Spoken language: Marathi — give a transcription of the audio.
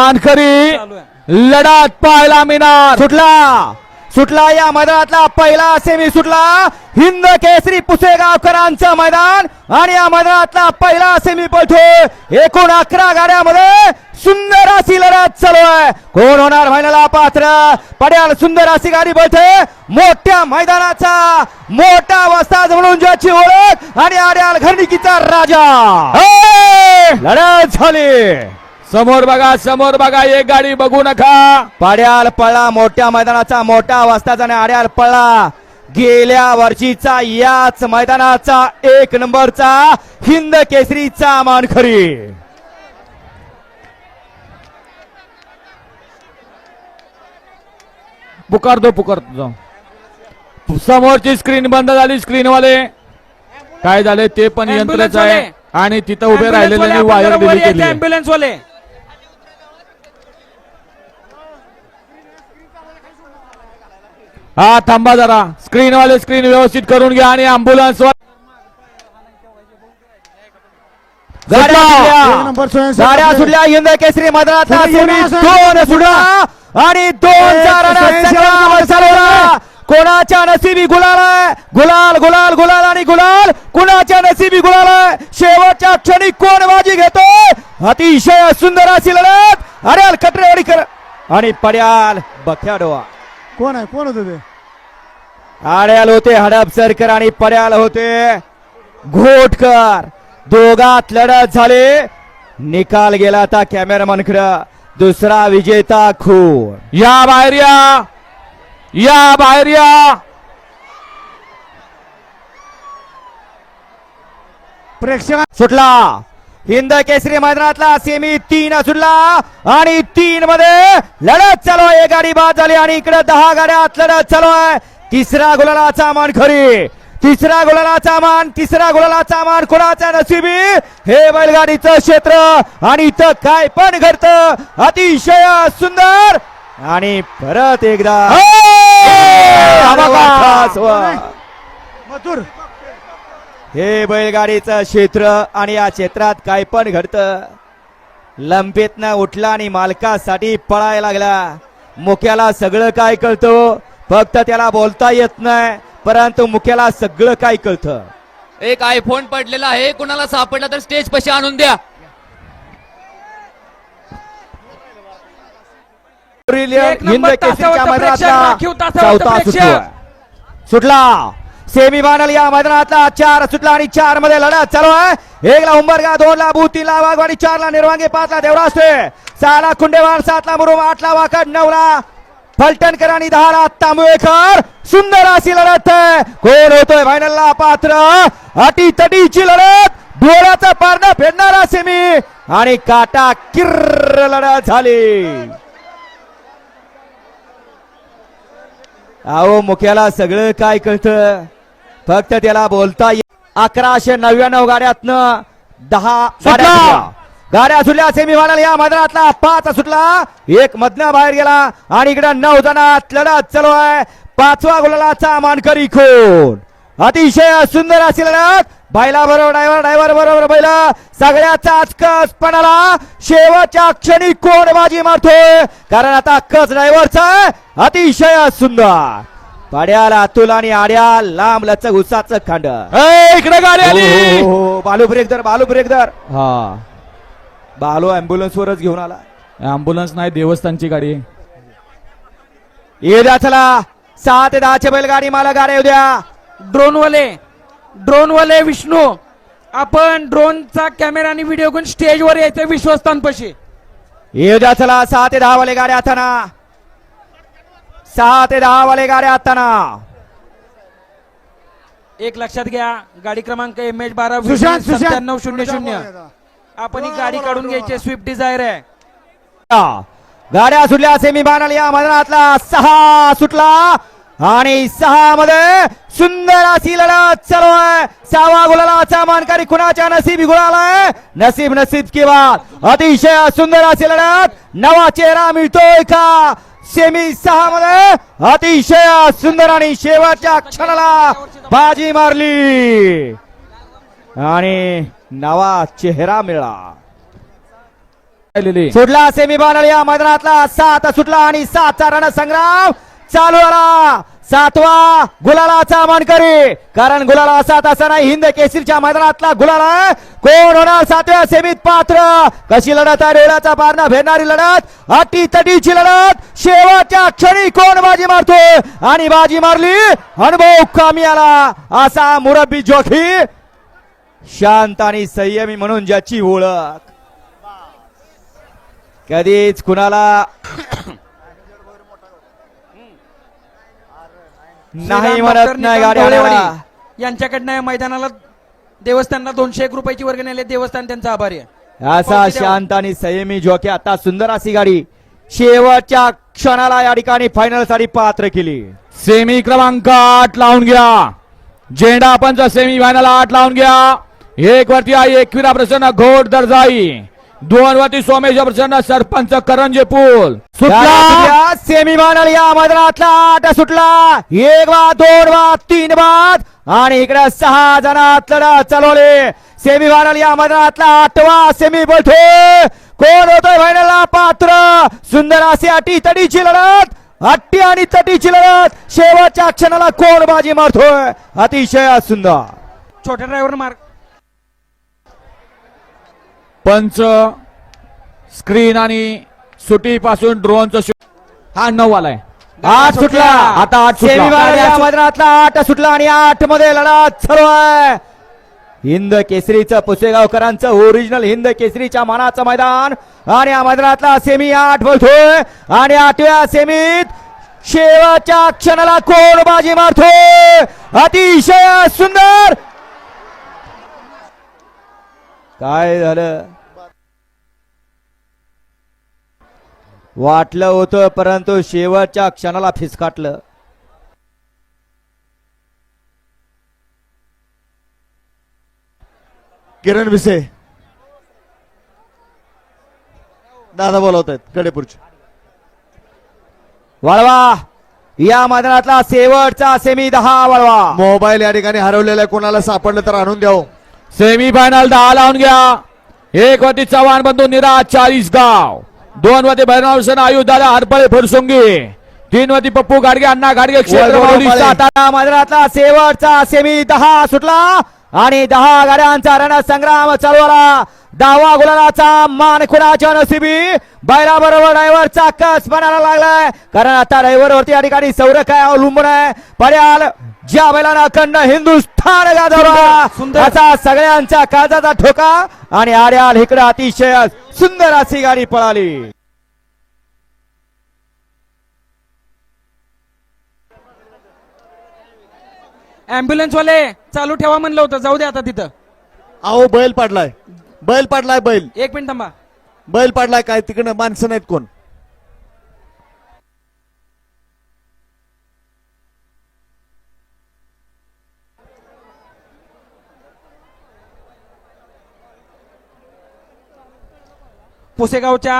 मानकरी लढत पाहायला मिळणार. सुटला. सुटला या मैदानातला पहिला सेमी सुटला. हिंद केसरी पुसेगावकरांचं मैदान आणि या मैदानातला पहिला सेमी पळतोय एकूण अकरा गाड्यामध्ये सुंदर अशी लढत चालू आहे. कोण होणार महिन्याला पात्र? पड्याल सुंदर अशी गाडी पळते मोठ्या मैदानाचा मोठा वस्ताद म्हणून ज्याची ओळख आणि आड्याल घरणिकीचा राजा! लढत झाली. समोर बघा समोर बघा एक गाडी बघू नका. पाड्याल पळला मोठ्या मैदानाचा मोठा वाजताचा आणि आड्याल पळला गेल्या वर्षीचा याच मैदानाचा एक नंबरचा हिंद केसरीचा मानखरी पुकारतो पुकारतो. समोरची स्क्रीन बंद झाली स्क्रीन वाले काय झाले ते पण यंत्रच आहे. आणि तिथं उभे राहिलेले वायर दिली वाले. हा थांबा जरा. स्क्रीन वाले स्क्रीन व्यवस्थित करून घ्या आणि अँब्युलन्स गाड्या सुटल्या. हिंद केसरी असं. दोन सुटला आणि दोन चार कोणाच्या नशिबी गुलाल आहे? गुलाल गुलाल गुलाल आणि गुलाल. कुणाच्या नशिबी गुलाल आहे? शेवटच्या क्षणी कोण बाजी घेतोय अतिशय सुंदर अशी लढत. अरेल कटरेवाडीकर आणि पड्याल बख्याडोआ कोण आहे? कोण होतं ते? आड्याल होते हडपसरकर आणि पड्याल होते. घोटकर. दोघात लढत झाले. निकाल गेला आता कॅमेरामॅनकडे दुसरा विजेता खून. या बाहेर या. या बाहेर या. प्रेक्षक सुटला. हिंद केसरी मैदानातला सेमी तीन सुटला आणि तीन मध्ये लढत चालू आहे. एक गाडी बाद झाली आणि इकडे दहा गाड्यात लढत चालू आहे. तिसरा गुलालाचा मान खरी. तिसरा गुलालाचा मान तिसरा गुलालाचा मान कोणाचा नशिबी? हे बैलगाडीचं क्षेत्र. आणि इथं काय पण घडत. अतिशय सुंदर. आणि परत एकदा. हा! बघा. खास व- मथुर हे बैलगाडीचं क्षेत्र आणि या क्षेत्रात काय पण घडतं. लंपेतनं उठला आणि मालकासाठी पळायला लागला. मुक्याला सगळं काय कळतं? फक्त त्याला बोलता येत नाही परंतु मुक्याला सगळं काय कळतं? एक आयफोन पडलेला आहे कुणाला सापडला तर स्टेज पशी आणून द्या. हिंद केसरीच्या मैदानातला चौथा सुटला. सेमी फायनल या मैदानातला चार सुटला आणि चारमध्ये लढत चालू आहे. एकला उंबरगा दोन ला भूत तीन ला वाघवाडी चार ला निर्वांगे पाच ला देवराष्ट्रे. सहा ला कुंडेवाड सात ला मुरुम आठ ला वाकड नऊ ला फलटणकर आणि दहा ला सुंदर अशी लढत आहे. कोण होतोय फायनलला पात्र अटी तटीची लढत. डोळ्याचा पारणं फेडणारा सेमी. आणि काटा किर्र लढत झाली. अहो मुख्याला सगळं काय कळतं? फक्त त्याला बोलता अकराशे नव्याण्णव गाड्यातनं दहा गाड्या सुटला. सुटल्या. सेमी फायनल या मैदानातला. पाच सुटला. एक मधनं बाहेर गेला आणि इकडे नऊ जणात लढत चालू आहे. पाचवा गुलालाचा मानकरी खून अतिशय सुंदर अशी लढत. बैला बरोबर ड्रायव्हर ड्रायव्हर बरोबर बैल. सगळ्याचा कस पणाला. शेवटच्या क्षणी कोण बाजी मारतोय? कारण आता कस ड्रायव्हरचा अतिशय सुंदर. पाड्याला अतुल आणि आड्या लांब लचक उसाचं खांड. ए, इकडे गाडी आली! हो, हो, हो. बालू ब्रेक दर बालू ब्रेक दर हा. बालू अँब्युलन्स वरच घेऊन आला. अँब्युलन्स नाही देवस्थानची गाडी. ये द्या चला. सहा ते दहाचे बैलगाडी मला गाड्या येऊ द्या. ड्रोन वाले ड्रोन वाले विष्णू आपण ड्रोनचा कॅमेरा आणि व्हिडिओ घेऊन स्टेजवर यायचं विश्वस्तांपाशी ये द्या चला. सहा ते दहा वाले गाड्या आताना सहा ते दहा वाले गाड्या आताना. एक लक्षात घ्या गाडी क्रमांक एम एच बारा सुशांत सुशांत. सत्त्याण्णव शून्य शून्य. आपण ही गाडी काढून घ्यायची स्विफ्ट डिझायर आहे. गाड्या सुटल्या सेमी फायनल या मैदानातला सहा सुटला आणि सहा मध्ये सुंदर अशी लढत चालू आहे. सहावा गुलालाचा मानकरी कुणाच्या नसीब गुलाला नसीब नसीब किंवा अतिशय सुंदर अशी लढत. नवा चेहरा मिळतोय का? सेमी सहा मध्ये अतिशय सुंदर आणि शेवटच्या क्षणाला बाजी मारली. आणि नवा चेहरा मिळाला. सुटला सेमी फायनल या मैदानातला सात सुटला आणि सातचा रण संग्राम चालू आला सातवा गुलालाचा मानकरी कारण गुलाला असा असा नाही. हिंद केसरीच्या मैदानातला गुलाला कोण होणार सातव्या सेमीत पात्र? कशी लढत आहे? रेळाचा पारणा भेटणारी लढत. अटी तटीची लढत. शेवटच्या क्षणी कोण बाजी मारतो? आणि बाजी मारली. अनुभव कामी आला. असा मुरब्बी जोखी शांत आणि संयमी म्हणून ज्याची ओळख. कधीच कुणाला नाही म्हणत नाही गाडी. यांच्याकडनं या मैदानाला देवस्थानला दोनशे एक रुपयाची वर्गणी आली देवस्थान त्यांचा आभारी आहे. असा. शांत आणि संयमी जोके आता सुंदर अशी गाडी शेवटच्या क्षणाला या ठिकाणी फायनलसाठी पात्र केली. सेमी क्रमांक आठ लावून घ्या. झेंडा पंच सेमी फायनल आठ लावून घ्या. एक वरती आहे एकविरा प्रसन्न घोड दर्जाई. दोन वरती सोमेश प्रसन्न सरपंच करंजे पूल सुटला. सेमी फायनल या मैदानातला आठ सुटला. एक बाद दोन बाद तीन बाद. आणि इकडे सहा जणात लढत चालवले. सेमी फायनल या मैदानातला आठवा सेमी बोलतोय कोण होतोय फायनलला पात्र. सुंदर अशी अटी तडीची लढत. अट्टी आणि तटीची लढत. शेवटच्या क्षणाला कोण बाजी मारतोय? अतिशय सुंदर. छोट्या ड्रायव्हर मार्क पंच स्क्रीन आणि सुटी पासून ड्रोनचं शो- हा नऊ आलाय. आठ सुटला. आता आठ मैदानातला आठ सुटला आणि आठमध्ये चालू आहे. हिंद केसरीचं पुसेगावकरांचं ओरिजिनल हिंद केसरीच्या मानाचं मैदान. आणि या मैदानातला सेमी आठ बोलतोय. आणि आठव्या सेमीत शेवटच्या क्षणाला कोण बाजी मारतोय. अतिशय सुंदर. काय झालं? वाटलं होतं परंतु शेवटच्या क्षणाला फिसकाटलं. किरण विसे. दादा बोलवत आहेत कडेपूरचे वळवा! या मैदानातला शेवटचा सेमी दहा वळवा! मोबाईल या ठिकाणी हरवलेला कोणाला सापडलं तर आणून द्यावं सेमी फायनल दहा लावून घ्या. एक वरती चव्हाण बंधू निरा चाळीस गाव दोन वरती भैरवसन आयु दादा हरपळे फुरसुंगी. तीन वरती पप्पू गाडगे अण्णा गाडगे क्षेत्र वळवा शेवटचा सेमी दहा सुटला आणि दहा गाड्यांचा रणसंग्राम चालवला दहावा गुलालाचा मान कुणाच्या नशिबी. बैला बरोबर ड्रायव्हरचा कस बनायला लागलाय. कारण आता ड्रायव्हर वरती या ठिकाणी सौर काय अवलंबून आहे. पर्याल ज्या बैलानं अखंड हिंदुस्थान गाजवला सुंदर. असा सगळ्यांचा काळजाचा ठोका. आणि आर्याल इकडे अतिशय सुंदर अशी गाडी पळाली. अँब्युलन्स वाले चालू ठेवा म्हणलं होतं. जाऊ दे आता तिथं. अहो बैल पाडलाय. बैल पाडलाय बैल. एक मिनिट थांबा. बैल पाडलाय काय? तिकडं माणसं नाहीत कोण? पुसेगावच्या